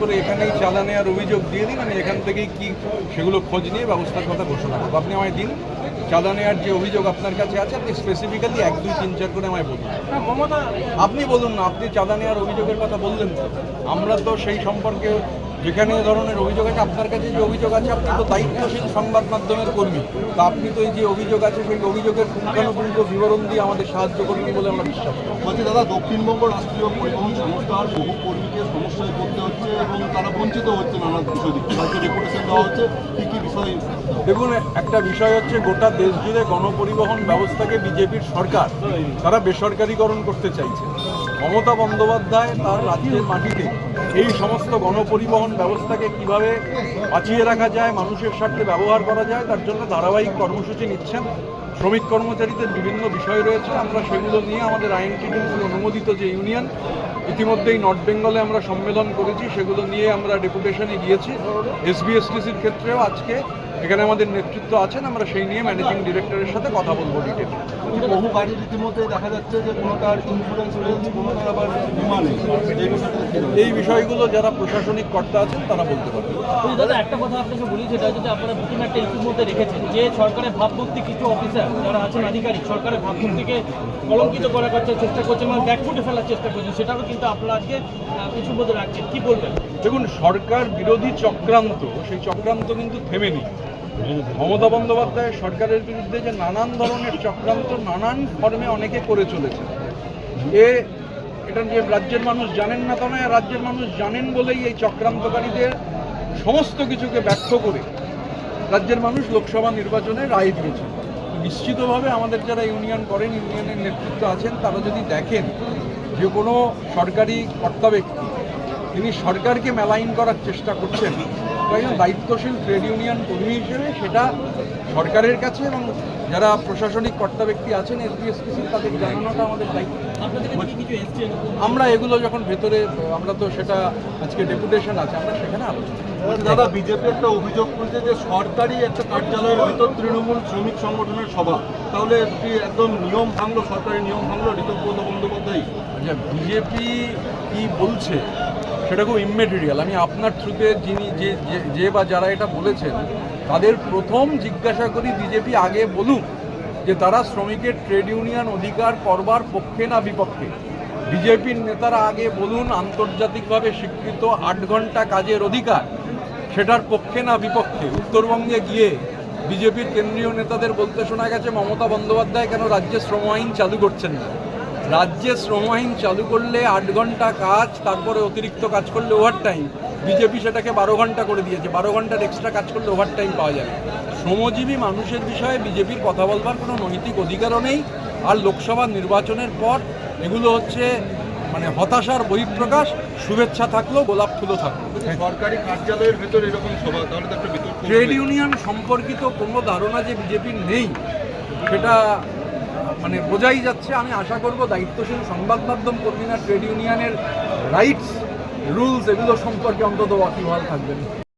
করে এখানেই চাঁদা নেওয়ার অভিযোগ দিয়ে দিন আমি এখান থেকেই কি সেগুলো খোঁজ নিয়ে ব্যবস্থার কথা ঘোষণা করব। আপনি আমায় দিন চাঁদা নেওয়ার যে অভিযোগ আপনার কাছে আছে আপনি স্পেসিফিক্যালি এক দুই তিন চার করে আমায় বলুন। আপনি বলুন না আপনি চাঁদা নেওয়ার অভিযোগের কথা বললেন তো। আমরা তো সেই সম্পর্কে যেখানে এ ধরনের অভিযোগ আছে আপনার কাছে যে অভিযোগ আছে আপনি তো দায়িত্বশীল সংবাদ মাধ্যমের কর্মী। তা আপনি তো এই যে অভিযোগ আছে সেই অভিযোগের পুঙ্খানুপুঙ্খ বিবরণ দিয়ে আমাদের সাহায্য করবেন বলে আমরা বিশ্বাস করি। বলছি দাদা দক্ষিণবঙ্গ রাষ্ট্রীয় পরিবহন সংস্থার বহু কর্মীকে সমস্যায় পড়তে হচ্ছে এবং তারা বঞ্চিত হচ্ছে নানা বিষয় দিক রেপুটেশন দেওয়া হচ্ছে। কী কী বিষয়? দেখুন একটা বিষয় হচ্ছে গোটা দেশ জুড়ে গণপরিবহন ব্যবস্থাকে বিজেপির সরকার তারা বেসরকারীকরণ করতে চাইছে। মমতা বন্দ্যোপাধ্যায় তার রাজ্যের মাটিতে এই সমস্ত গণপরিবহন ব্যবস্থাকে কীভাবে বাঁচিয়ে রাখা যায়, মানুষের স্বার্থে ব্যবহার করা যায়, তার জন্য ধারাবাহিক কর্মসূচি নিচ্ছেন। শ্রমিক কর্মচারীদের বিভিন্ন বিষয় রয়েছে। আমরা সেগুলো নিয়ে আমাদের আইএনটিডিসি অনুমোদিত যে ইউনিয়ন, ইতিমধ্যেই নর্থ বেঙ্গলে আমরা সম্মেলন করেছি। সেগুলো নিয়ে আমরা ডেপুটেশনে গিয়েছি। এসবিএসটিসির ক্ষেত্রেও আজকে এখানে আমাদের নেতৃত্ব আছেন আমরা সেই নিয়ে ম্যানেজিং ডিরেক্টরের সাথে কথা বলব ডিটেল বহু গাড়ির রীতিমধ্যে দেখা যাচ্ছে যে কোনোটার ইন্স্যুরেন্স রয়েছে কোনোটার আবার বিমা নেই। এই বিষয়গুলো যারা প্রশাসনিক কর্তা আছেন তারা বলতে পারবেন দাদা একটা কথা আপনাকে বলি যেটা যদি আপনারা বুকিং একটা ইতিমধ্যে রেখেছেন যে সরকারের ভাবমূর্তি কিছু অফিসার যারা আছেন আধিকারিক সরকারের ভাবমূর্তিকে কলঙ্কিত করার চেষ্টা করছেন মানে ব্যাকফুটে ফেলার চেষ্টা করছেন সেটাও কিন্তু আপনারা আজকে কিছু মধ্যে রাখছেন। কি বলবেন? দেখুন সরকার বিরোধী চক্রান্ত সেই চক্রান্ত কিন্তু থেমেনি। মমতা বন্দ্যোপাধ্যায় সরকারের বিরুদ্ধে যে নানান ধরনের চক্রান্ত, নানান ফর্মে অনেকে করে চলেছে। এ, এটা যে রাজ্যের মানুষ জানেন না তা নয় রাজ্যের মানুষ জানেন বলেই এই চক্রান্তকারীদের সমস্ত কিছুকে ব্যর্থ করে রাজ্যের মানুষ লোকসভা নির্বাচনে রায় দিয়েছে। নিশ্চিতভাবে আমাদের যারা ইউনিয়ন করেন, ইউনিয়নের নেতৃত্ব আছেন, তারা যদি দেখেন যে কোনো সরকারি কর্তা ব্যক্তি, তিনি সরকারকে মেলাইন করার চেষ্টা করছেন একজন দায়িত্বশীল ট্রেড ইউনিয়ন কর্মী হিসেবে সেটা সরকারের কাছে এবং যারা প্রশাসনিক কর্তা ব্যক্তি আছেন এসবিএসপিসি তাদের জানানোটা আমাদের দায়িত্ব। আপনাদের কাছে কি কিছু এসছে? আমরা এগুলো যখন ভেতরে আমরা তো সেটা আজকে ডেপুটেশন আছে আমরা সেখানে আলোচনা দাদা বিজেপি একটা অভিযোগ করছে যে সরকারি একটা কার্যালয়ের ভিতর তৃণমূল শ্রমিক সংগঠনের সভা। তাহলে একদম নিয়ম ভাঙলো সরকারি নিয়ম ভাঙলো ঋতব্রত বন্দ্যোপাধ্যায় আচ্ছা বিজেপি কি বলছে সেটা খুব ইমেটেরিয়াল আমি আপনার থ্রুতে যিনি যে, যে- বা যারা এটা বলেছেন, তাদের প্রথম জিজ্ঞাসা করি বিজেপি আগে বলুক যে তারা শ্রমিকের ট্রেড ইউনিয়ন অধিকার করবার পক্ষে না বিপক্ষে। বিজেপির নেতারা আগে বলুন, আন্তর্জাতিকভাবে স্বীকৃত আট ঘণ্টা কাজের অধিকার, সেটার পক্ষে না বিপক্ষে? উত্তরবঙ্গে গিয়ে বিজেপির কেন্দ্রীয় নেতাদের বলতে শোনা গেছে, মমতা বন্দ্যোপাধ্যায় কেন রাজ্যে শ্রম আইন চালু করছেন না? রাজ্যে শ্রম আইন চালু করলে আট ঘণ্টা কাজ তারপরে অতিরিক্ত কাজ করলে ওভার টাইম বিজেপি সেটাকে বারো ঘণ্টা করে দিয়েছে। বারো ঘণ্টার এক্সট্রা কাজ করলে ওভার টাইম পাওয়া যাবে। শ্রমজীবী মানুষের বিষয়ে বিজেপির কথা বলবার কোনো নৈতিক অধিকারও নেই। আর লোকসভা নির্বাচনের পর এগুলো হচ্ছে মানে হতাশার বহিঃপ্রকাশ। শুভেচ্ছা থাকলেও গোলাপ ফুলও থাকল। সরকারি কার্যালয়ের ভিতর এরকম সভা তাহলে তো একটা ট্রেড ইউনিয়ন সম্পর্কিত কোনো ধারণা যে বিজেপির নেই সেটা মানে বোঝাই যাচ্ছে, আমি আশা করব দায়িত্বশীল সংবাদ মাধ্যম কর্মীরা, ট্রেড ইউনিয়নের রাইটস রুলস এগুলো সম্পর্কে অন্তত ওয়াকিবহাল থাকবেন।